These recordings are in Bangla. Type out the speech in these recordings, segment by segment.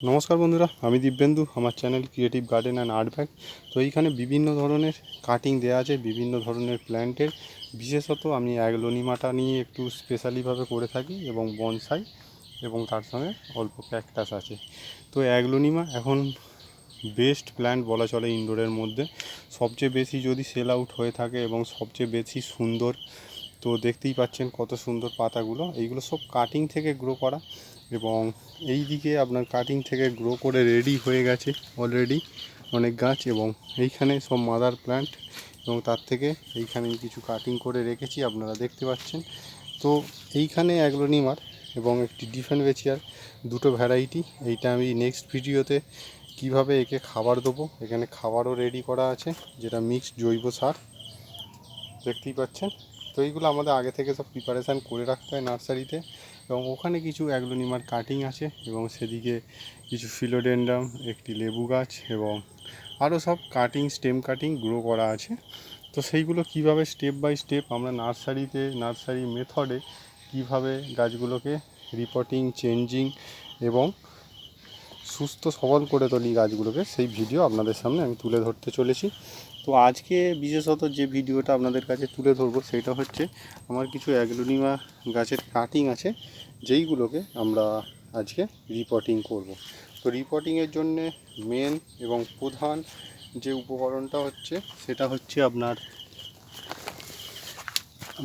নমস্কার বন্ধুরা, আমি দিব্যেন্দু, আমার channel creative garden and art bag তো এইখানে বিভিন্ন ধরনের কাটিং দেওয়া আছে, বিভিন্ন ধরনের প্ল্যান্টের বিশেষত আমি অ্যাগলোনিমাটা নিয়ে একটু স্পেশালিভাবে করে থাকি এবং বনসাই এবং তার সঙ্গে অল্প ক্যাকটাস আছে। তো অ্যাগলোনিমা এখন বেস্ট প্ল্যান্ট বলা চলে ইনডোরের মধ্যে। সবচেয়ে বেশি যদি সেল আউট হয়ে থাকে এবং সবচেয়ে বেশি সুন্দর, তো দেখতেই পাচ্ছেন কত সুন্দর পাতাগুলো। এইগুলো সব কাটিং থেকে গ্রো করা। এবং এই দিকে আপনার কাটিং থেকে গ্রো করে রেডি হয়ে গেছে অলরেডি অনেক গাছ এবং এইখানে সব মাদার প্ল্যান্ট এবং তার থেকে এইখানে কিছু কাটিং করে রেখেছি, আপনারা দেখতে পাচ্ছেন। তো এইখানে অ্যাগ্লোনিমার এবং একটি ডিফেন্ট বেচিয়ার দুটো ভ্যারাইটি এইটা আমি নেক্সট ভিডিওতে কীভাবে একে খাবার দেবো, এখানে খাবারও রেডি করা আছে, যেটা মিক্সড জৈব সার। দেখতেই পাচ্ছেন? তো এইগুলো আমাদের আগে থেকে সব প্রিপারেশান করে রাখতে হয় নার্সারিতে এবং ওখানে কিছু অ্যাগ্লোনিমার কাটিং আছে এবং সেদিকে কিছু ফিলোডেন্ডাম, একটি লেবু গাছ এবং আরও সব কাটিং, স্টেম কাটিং গ্রো করা আছে। তো সেইগুলো কীভাবে স্টেপ বাই স্টেপ আমরা নার্সারিতে, নার্সারি মেথডে কীভাবে গাছগুলোকে রিপোর্টিং চেঞ্জিং এবং সুস্থ সবল করে তুলি গাছগুলোকে, সেই ভিডিও আপনাদের সামনে আমি তুলে ধরতে চলেছি। তো আজকে বিশেষত যে ভিডিওটা আপনাদের কাছে তুলে ধরবো সেটা হচ্ছে আমার কিছু অ্যাগলোনিমা গাছের কাটিং আছে, যেইগুলোকে আমরা আজকে রিপোর্টিং করব। তো রিপোর্টিংয়ের জন্যে মেন এবং প্রধান যে উপকরণটা হচ্ছে, সেটা হচ্ছে আপনার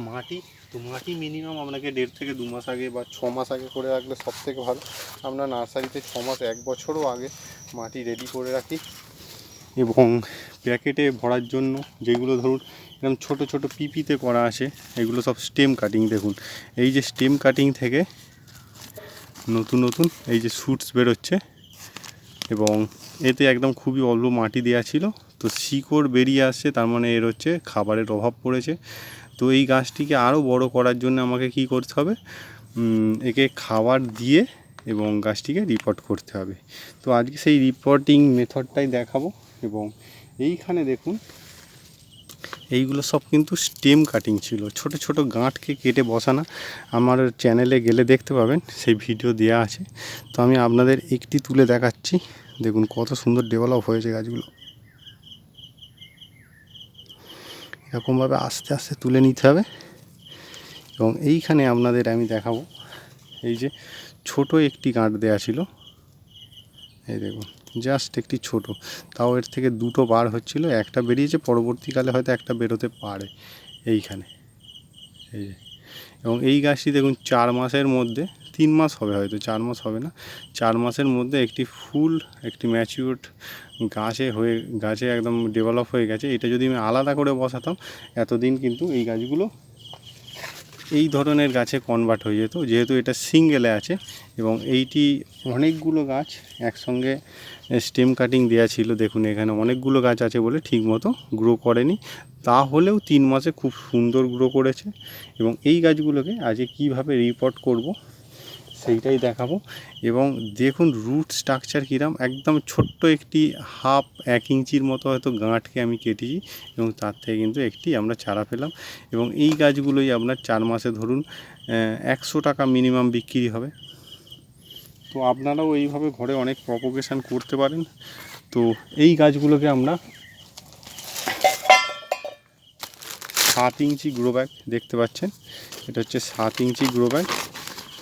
মাটি। তো মাটি মিনিমাম আপনাকে দেড় থেকে দু মাস আগে বা ছ মাস আগে করে রাখলে সব থেকে ভালো। আমরা নার্সারিতে ছ মাস, এক বছরও আগে মাটি রেডি করে রাখি। এবং প্যাকেটে ভরার জন্য যেগুলো ধরুন, এরকম ছোট ছোট পিপিতে করা আছে, এগুলো সব স্টেম কাটিং দেখুন। এই যে স্টেম কাটিং থেকে নতুন নতুন এই যে শ্যুটস বেরোচ্ছে এবং এতে একদম খুবই অল্প মাটি দেওয়া ছিল। তো শিকড় বেরিয়ে আসছে, তার মানে এর হচ্ছে খাবারের অভাব পড়েছে। তো এই গাছটিকে আরও বড় করার জন্য আমাকে কি করতে হবে? একে খাবার দিয়ে এবং গাছটিকে রিপোর্ট করতে হবে। তো আজকে সেই রিপোর্টিং মেথডটাই দেখাবো। এবং এইখানে দেখুন, এইগুলো সব কিন্তু স্টেম কাটিং ছিল। ছোট ছোট গাঁটকে কেটে বসানো। আমার চ্যানেলে গেলে দেখতে পাবেন, সেই ভিডিও দেওয়া আছে। তো আমি আপনাদের একটি তুলে দেখাচ্ছি। দেখুন কত সুন্দর ডেভেলপ হয়েছে গাছগুলো। এরকমভাবে আস্তে আস্তে তুলে নিতে হবে। এবং এইখানে আপনাদের আমি দেখাবো। এই যে ছোট একটি গাঁট দেওয়া ছিল। এই দেখুন। জাস্ট একটি ছোট। তাও এর থেকে দুটো বার হচ্ছিল, একটা বেরিয়েছে, পরবর্তীকালে হয়তো একটা বেরোতে পারে এইখানে। এই এবং এই গাছটি দেখুন, চার মাসের মধ্যে, তিন মাস হবে হয়তো, চার মাস হবে না, চার মাসের মধ্যে একটি ফুল, একটি ম্যাচিউরড গাছে হয়ে, গাছে একদম ডেভেলপ হয়ে গেছে। এটা যদি আমি আলাদা করে বসাতাম, এতদিন কিন্তু এই গাছগুলো এই ধরনের গাছে কনভার্ট হয়ে যেত, যেহেতু এটা সিঙ্গেলে আছে এবং এইটি অনেকগুলো গাছ একসঙ্গে স্টেম কাটিং দেওয়া ছিল। দেখুন, এখানে অনেকগুলো গাছ আছে বলে ঠিকমতো গ্রো করেনি। তাহলেও তিন মাসে খুব সুন্দর গ্রো করেছে এবং এই গাছগুলোকে আজকে কীভাবে রিপোর্ট করব সেইটাই দেখাবো। এবং দেখুন রুট স্ট্রাকচার কীরকম একদম ছোট্ট একটি হাফ এক ইঞ্চির মতো হয়তো গাঁটকে আমি কেটেছি এবং তার থেকে কিন্তু একটি আমরা চারা পেলাম এবং এই গাছগুলোই আপনার চার মাসে ধরুন একশো টাকা মিনিমাম বিক্রি হবে। তো আপনারাও এইভাবে ঘরে অনেক প্রপোগেশন করতে পারেন। তো এই গাছগুলোকে আমরা সাত ইঞ্চি গ্রো ব্যাগ দেখতে পাচ্ছেন। এটা হচ্ছে সাত ইঞ্চি গ্রো ব্যাগ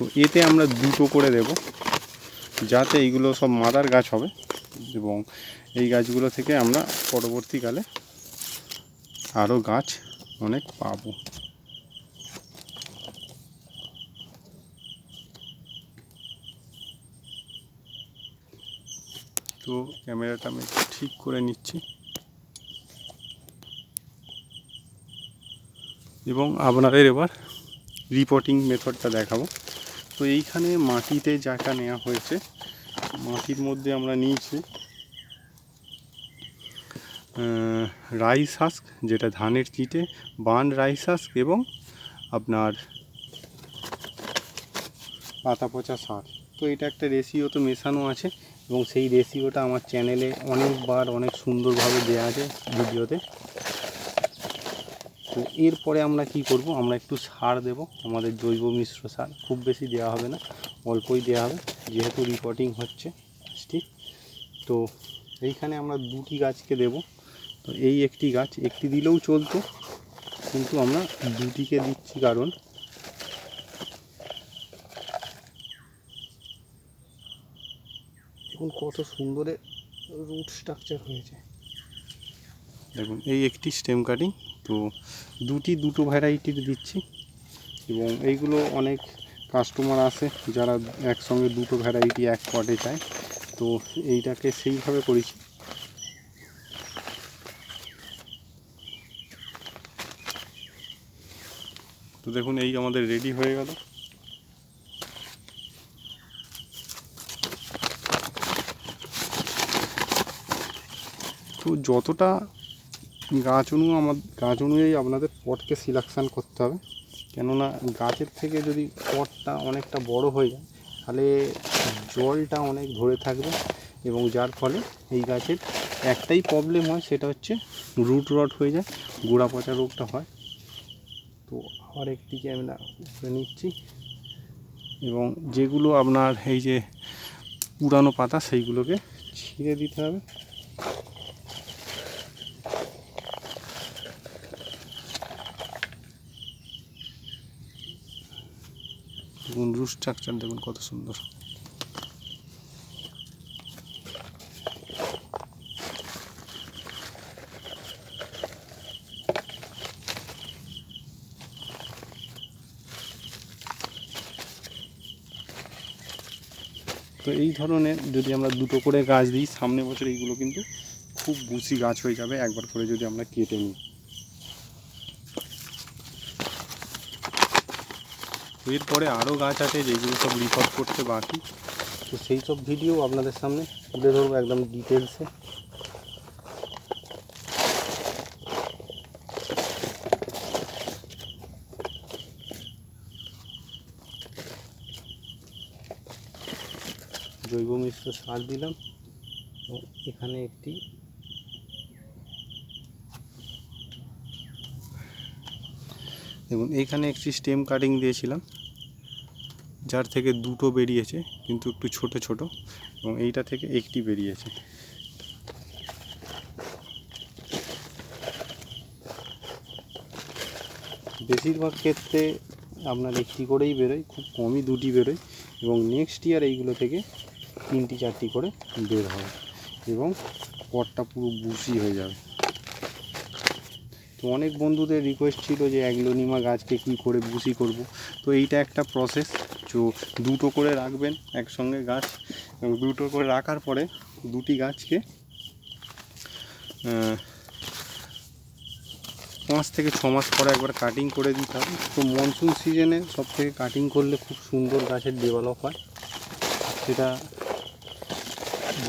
তো এতে আমরা দুটো করে দেব, যাতে এইগুলো সব মাদার গাছ হবে এবং এই গাছগুলো থেকে আমরা পরবর্তীকালে আরও গাছ অনেক পাবো। তো ক্যামেরাটা আমি ঠিক করে নিচ্ছি। এবং আপনাদের এবার রিপোর্টিং মেথডটা দেখাবো। তো এইখানে মাটিতে যাটা নেওয়া হয়েছে। মাটির মধ্যে আমরা নিয়েছি রাইস হাস্ক যেটা ধানের চিটে বান রাইস হাস্ক এবং আপনার পাতা পচা সার। তো এটা একটা রেশিও তো মেশানো আছে এবং সেই রেশিওটা আমার চ্যানেলে অনেকবার অনেক সুন্দরভাবে দেওয়া আছে ভিডিওতে। তো এরপরে আমরা কি করব? আমরা একটু সার দেব। আমাদের জৈব মিশ্র সার খুব বেশি দেওয়া হবে না, অল্পই দেওয়া হবে। যেহেতু রিপোর্টিং হচ্ছে ঠিক তো এইখানে আমরা দুটি গাছকে দেব। তো এই একটি গাছ একটি দিলেও চলতো, কিন্তু আমরা দুটিকে দিচ্ছি কারণ দেখুন কত সুন্দরে রুট স্ট্রাকচার হয়েছে। দেখুন, এই একটি স্টেম কাটিং তো দুটি, দুটো ভ্যারাইটির দিচ্ছি। এবং এইগুলো অনেক কাস্টমার আসে যারা একসঙ্গে দুটো ভ্যারাইটি এক পটে চায়। তো এইটাকে সেইভাবে করেছি। তো দেখুন, এই আমাদের রেডি হয়ে গেল। তো যতটা গাছ অনু আমার, গাছ অনুযায়ী আপনাদের পটকে সিলেকশান করতে হবে। কেননা গাছের থেকে যদি পটটা অনেকটা বড় হয়ে যায়, তাহলে জলটা অনেক ধরে থাকবে এবং যার ফলে এই গাছের একটাই প্রবলেম হয়, সেটা হচ্ছে রুট রট হয়ে যায়, গোড়া পচা রোগটা হয়। তো আবার একটিকে আমরা উপরে নিচ্ছি। এবং যেগুলো আপনার এই যে পুরানো পাতা, সেইগুলোকে ছিঁড়ে দিতে হবে। দেখুন রুট স্ট্রাকচার দেখুন কত সুন্দর। তো এই ধরনের যদি আমরা দুটো করে গাছ দিই সামনে বছর এইগুলো কিন্তু খুব বুসি গাছ হয়ে যাবে, একবার করে যদি আমরা কেটে নিই। এরপরে আরও গাছ আছে যেগুলো সব রিপোর্ট করতে বাকি। তো সেই সব ভিডিও আপনাদের সামনে তুলে ধরবো একদম ডিটেলসে জৈব মিশ্র সার দিলাম। এবং এখানে একটি দেখুন এইখানে একটি স্টেম কাটিং দিয়েছিলাম, যার থেকে দুটো বেরিয়েছে, কিন্তু একটু ছোট ছোট, এবং এইটা থেকে একটি বেরিয়েছে। বেশিরভাগ ক্ষেত্রে আপনার একটি করেই বেরোয়, খুব কমই দুটি বেরোয়, এবং নেক্সট ইয়ার এইগুলো থেকে তিনটি চারটি করে বের হয়, এবং পটটা পুরো বুসি হয়ে যাবে। তো অনেক বন্ধুদের রিকোয়েস্ট ছিল যে অ্যাগ্লোনিমা গাছকে কী করে বুসি করব। তো এইটা একটা প্রসেস তো দুটো করে রাখবেন একসঙ্গে গাছ। দুটো করে রাখার পরে দুটি গাছকে পাঁচ থেকে ছ মাস পরে একবার কাটিং করে দিতে হবে। তো মনসুন সিজনে সব থেকে কাটিং করলে খুব সুন্দর গাছের ডেভেলপ হয়। সেটা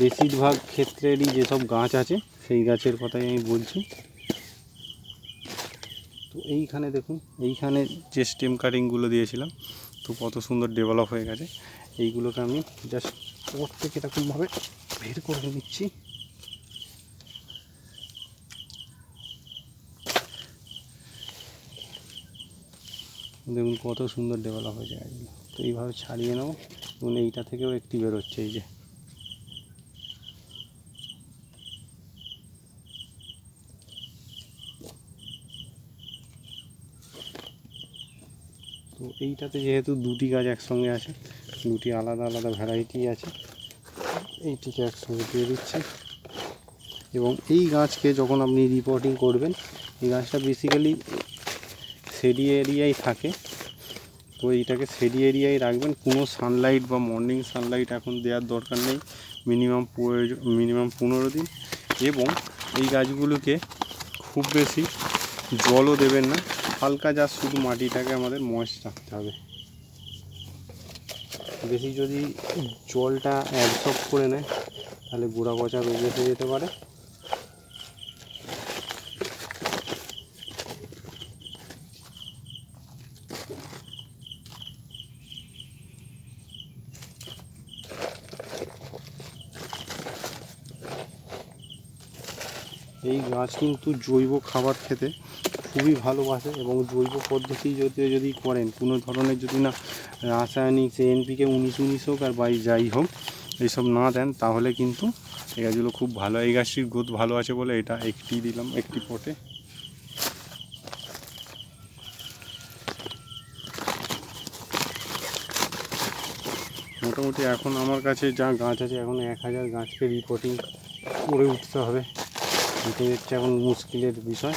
বেশিরভাগ ক্ষেত্রেরই যেসব গাছ আছে, সেই গাছের কথাই আমি বলছি। তো এইখানে দেখুন, এইখানে যে স্টেম কাটিংগুলো দিয়েছিলাম, তো কত সুন্দর ডেভেলপ হয়ে গেছে। এইগুলোকে আমি জাস্ট পর থেকে এরকমভাবে বের করে নিচ্ছি। দেখুন কত সুন্দর ডেভেলপ হয়েছে গাছগুলো। তো এইভাবে ছাড়িয়ে নেব এবং এইটা থেকেও একটি বেরোচ্ছে এই যে। তো এইটাতে যেহেতু দুটি গাছ একসঙ্গে আছে, দুটি আলাদা আলাদা ভ্যারাইটি আছে, এইটিকে একসঙ্গে দিয়ে দিচ্ছি। এবং এই গাছকে যখন আপনি রিপোর্টিং করবেন, এই গাছটা বেসিক্যালি সেডি এরিয়ায় থাকে। তো এইটাকে সেডি এরিয়ায় রাখবেন, কোনো সানলাইট বা মর্নিং সানলাইট এখন দেওয়ার দরকার নেই মিনিমাম মিনিমাম পনেরো দিন। এবং এই গাছগুলোকে খুব বেশি জলও দেবেন না হালকা যা শুধু মাটিটাকে আমাদের ময়েস্ট রাখতে হবে। বেশি যদি জলটা অ্যাবসর্ব করে নেয়, তাহলে গোড়া পচা রোগ এসে যেতে পারে। এই গাছ কিন্তু জৈব খাবার খেতে খুবই ভালোবাসে এবং জৈব পদ্ধতি যদি যদি করেন, কোনো ধরনের যদি না, রাসায়নিক সে এনপিকে উনিশ উনিশ হোক আর বাই যাই হোক এইসব না দেন, তাহলে কিন্তু এই গাছগুলো খুব ভালো, এই গাছটির গ্রোথ ভালো আছে বলে এটা একটি দিলাম, একটি পটে। মোটামুটি এখন আমার কাছে যা গাছ আছে, এখন এক হাজার গাছকে রিপোর্টিং করে উঠতে হবে। এটা হচ্ছে এখন মুশকিলের বিষয়।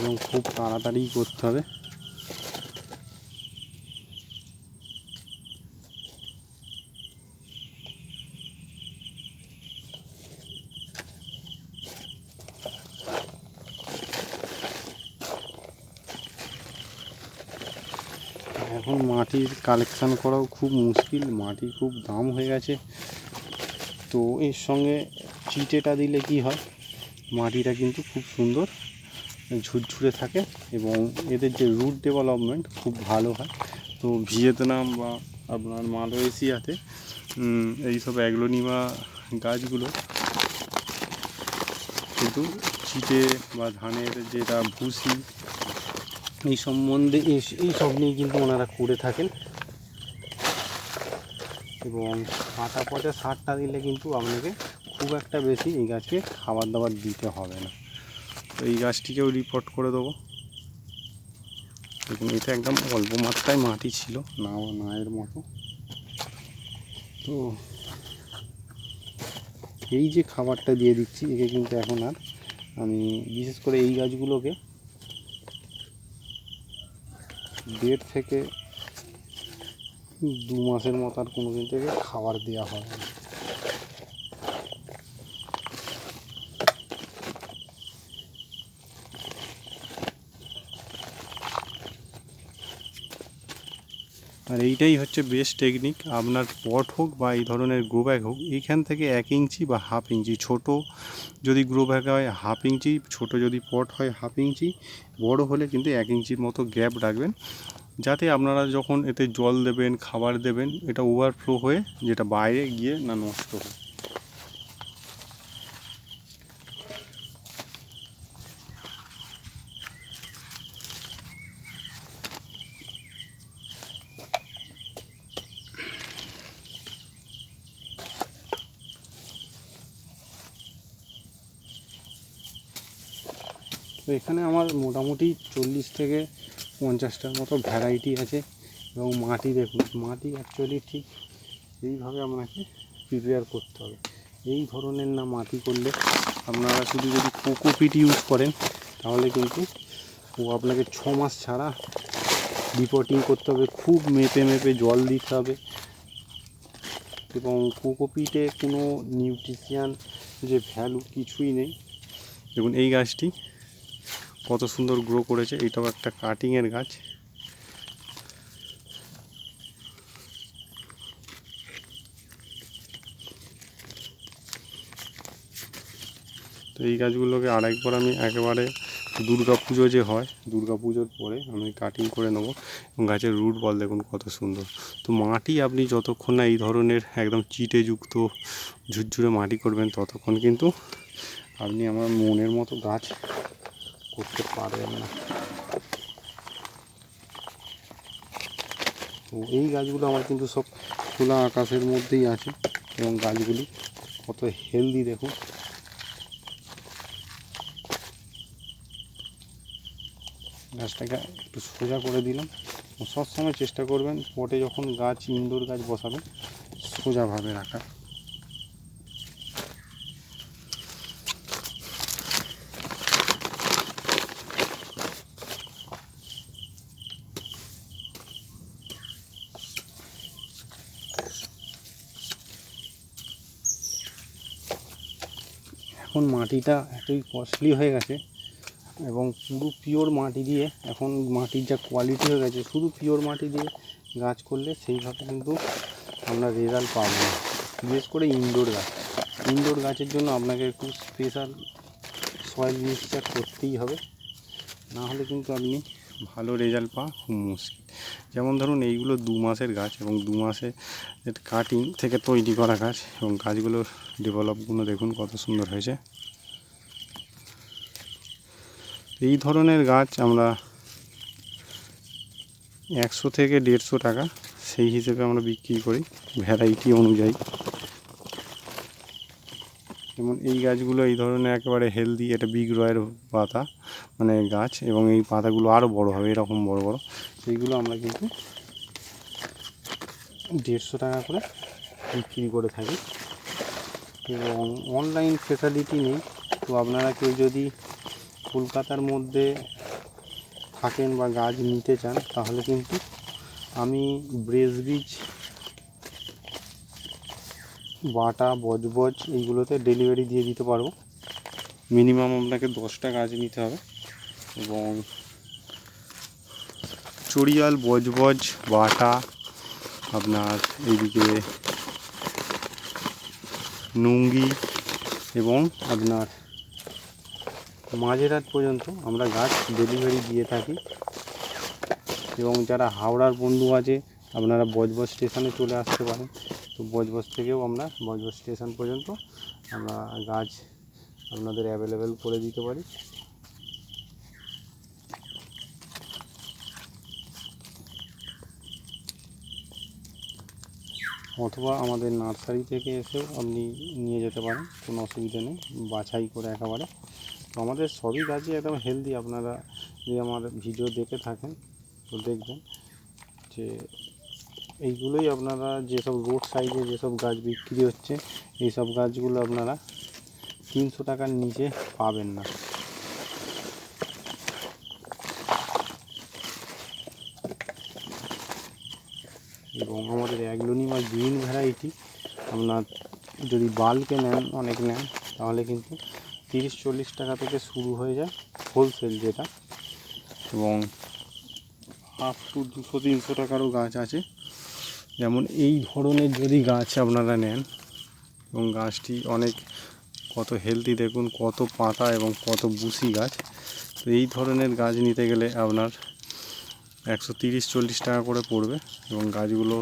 এবং খুব তাড়াতাড়ি করতে হবে। এখন মাটির কালেকশান করাও খুব মুশকিল মাটি খুব দাম হয়ে গেছে। তো এর সঙ্গে চিটেটা দিলে কি হয়? মাটিটা কিন্তু খুব সুন্দর। ঝুরঝুরে থাকে এবং এদের যে রুট ডেভেলপমেন্ট খুব ভালো হয়। তো ভিয়েতনাম বা আপনার মালয়েশিয়াতে এইসব অ্যাগ্লোনিমা গাছগুলো কিন্তু চিটে বা ধানের যেটা ভুসি, এই সম্বন্ধে এই- এই সব নিয়ে কিন্তু ওনারা করে থাকেন। এবং কাঁটা পচা সারটা দিলে কিন্তু আপনাকে খুব একটা বেশি এই গাছকে খাবার দাবার দিতে হবে না। তো এই গাছটিকেও রিপোর্ট করে দেবো। দেখুন, এটা একদম অল্প মাত্রায় মাটি ছিল না না এর মতো। তো এই যে খাবারটা দিয়ে দিচ্ছি, একে কিন্তু এখন আর আমি বিশেষ করে এই গাছগুলোকে দেড় থেকে দু মাসের মতো আর কোনো দিন থেকে খাবার দেওয়া হয় না। আর এইটাই হচ্ছে বেস্ট টেকনিক আপনার পট হোক বা এই ধরনের গ্রো ব্যাগ হোক, এইখান থেকে এক ইঞ্চি বা হাফ ইঞ্চি ছোট যদি গ্রো ব্যাগ হয় হাফ ইঞ্চি, ছোট যদি পট হয় হাফ ইঞ্চি, বড় হলে কিন্তু এক ইঞ্চির মতো গ্যাপ রাখবেন। যাতে আপনারা যখন এতে জল দেবেন, খাবার দেবেন, এটা ওভারফ্লো হয়ে যেটা বাইরে গিয়ে না নষ্ট হয়। তো এখানে আমার মোটামুটি চল্লিশ থেকে পঞ্চাশটার মতো ভ্যারাইটি আছে এবং মাটি দেখুন, মাটি অ্যাকচুয়ালি ঠিক এইভাবে আপনাকে প্রিপেয়ার করতে হবে। এই ধরনের না মাটি করলে আপনারা শুধু যদি কোকোপিট ইউজ করেন, তাহলে কিন্তু ও আপনাকে ছ মাস ছাড়া রিপোর্টিং করতে হবে, খুব মেপে মেপে জল দিতে হবে। এবং কোকোপিটে কোনো নিউট্রিশিয়ান যে ভ্যালু কিছুই নেই। দেখুন এই গাছটি কত সুন্দর গ্রো করেছে। এটাও একটা কাটিংয়ের গাছ। তো এই গাছগুলোকে আরেকবার আমি একেবারে দুর্গা পুজো যে হয় দুর্গা পুজোর পরে আমি কাটিং করে নেব। এবং গাছের রুট বল দেখুন কত সুন্দর। তো মাটি আপনি যতক্ষণ না এই ধরনের একদম চিটে যুক্ত ঝুরঝুরে মাটি করবেন, ততক্ষণ কিন্তু আপনি আমার মনের মতো গাছ করতে পারবেন না। এই গাছগুলো আমার কিন্তু সব খোলা আকাশের মধ্যেই আছে এবং গাছগুলি কত হেলদি দেখুন। গাছটাকে একটু সোজা করে দিলাম। সবসময় চেষ্টা করবেন পটে যখন গাছ, ইনডোর গাছ বসাবেন, সোজাভাবে রাখার। এখন মাটিটা এতই কস্টলি হয়ে গেছে এবং পুরো পিওর মাটি দিয়ে এখন মাটির যা কোয়ালিটি হয়ে গেছে, শুধু পিওর মাটি দিয়ে গাছ করলে সেইভাবে কিন্তু আমরা রেজাল্ট পাবো না। বিশেষ করে ইনডোর গাছ। ইনডোর গাছের জন্য আপনাকে একটু স্পেশাল সয়েল মিক্সচার করতেই হবে। না হলে কিন্তু আপনি ভালো রেজাল্ট পাওয়া খুব মুশকিল। যেমন ধরুন এইগুলো দু মাসের গাছ এবং দু মাসে কাটিং থেকে তৈরি করা গাছ এবং গাছগুলোর ডেভেলপগুলো দেখুন কত সুন্দর হয়েছে। এই ধরনের গাছ আমরা একশো থেকে দেড়শো টাকা সেই হিসেবে আমরা বিক্রি করি ভ্যারাইটি অনুযায়ী। যেমন এই গাছগুলো এই ধরনের একেবারে হেলদি এটা বিগ রয়ের পাতা মানে গাছ, এবং এই পাতাগুলো আরও বড় হবে, এরকম বড় বড়। সেইগুলো আমরা কিন্তু দেড়শো টাকা করে বিক্রি করে থাকি। এবং অনলাইন ফেসিলিটি নেই। তো আপনারা কেউ যদি কলকাতার মধ্যে থাকেন বা গাছ নিতে চান, তাহলে কিন্তু আমি ব্রেস বীজ বাটা, বজবজ, এইগুলোতে ডেলিভারি দিয়ে দিতে পারব। মিনিমাম আপনাকে দশটা গাছ নিতে হবে। এবং চড়িয়াল বজবজ, বাটা, আপনার এইদিকে নুঙ্গি এবং আপনার মাঝেরহাট পর্যন্ত আমরা গাছ ডেলিভারি দিয়ে থাকি। এবং যারা হাওড়ার বন্ধু আছে, আপনারা বজবজ স্টেশনে চলে আসতে পারেন। তো বজবজ থেকেও আমরা বজবজ স্টেশন পর্যন্ত আমরা গাছ আপনাদের অ্যাভেলেবেল করে দিতে পারি। অথবা আমাদের নার্সারি থেকে এসেও আপনি নিয়ে যেতে পারেন, কোনো অসুবিধা নেই, বাছাই করে একেবারে। তো আমাদের সবই গাছই একদম হেলদি আপনারা যদি আমার ভিডিও দেখে থাকেন, তো দেখবেন যে এইগুলোই আপনারা যেসব রোড সাইডে যেসব গাছ বিক্রি হচ্ছে এই সব গাছগুলো আপনারা তিনশো টাকার নিচে পাবেন না। এবং আমাদের অ্যাগলোনিমা গ্রিন ভ্যারাইটি, আপনার যদি বাল্কে নেন, অনেক নেন, তাহলে কিন্তু তিরিশ চল্লিশ টাকা থেকে শুরু হয়ে যায় হোলসেল যেটা। এবং আপ টু দুশো তিনশো টাকারও গাছ আছে। যেমন এই ধরনের যদি গাছ আপনারা নেন, এবং গাছটি অনেক কত হেলদি দেখুন, কত পাতা এবং কত বুসি গাছ, তো এই ধরনের গাছ নিতে গেলে আপনার একশো তিরিশ চল্লিশ টাকা করে পড়বে। এবং গাছগুলো,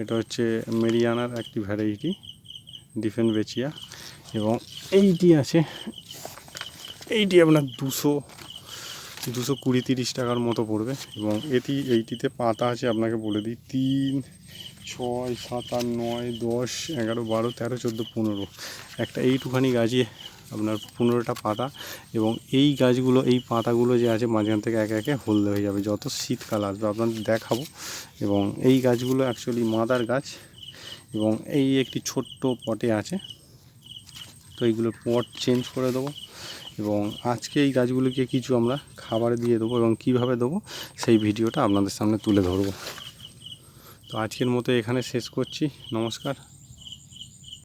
এটা হচ্ছে মেরিয়ানার একটি ভ্যারাইটি ডিফেন্ট বেচিয়া এবং এইটি আছে, এইটি আপনার দুশো দুশো কুড়ি তিরিশ টাকার মতো পড়বে এবং এটি এইটিতে পাতা আছে, আপনাকে বলে দিই, তিন, ছয়, সাত, আট, নয়, দশ, এগারো, বারো, তেরো, চোদ্দ, পনেরো। একটা এইটুখানি গাছে আপনার পনেরোটা পাতা এবং এই গাছগুলো, এই পাতাগুলো যে আছে মাঝখান থেকে একে একে হলদে হয়ে যাবে, যত শীতকাল আসবে। আপনাদের দেখাবো এবং এই গাছগুলো অ্যাকচুয়ালি মাদার গাছ এবং এই একটি ছোট্ট পটে আছে। তো এইগুলোর পট চেঞ্জ করে দেবো। এবং আজকে এই গাছগুলিকে কিছু আমরা খাবার দিয়ে দেবো এবং কীভাবে দেবো সেই ভিডিওটা আপনাদের সামনে তুলে ধরবো। তো আজকের মতো এখানে শেষ করছি। নমস্কার।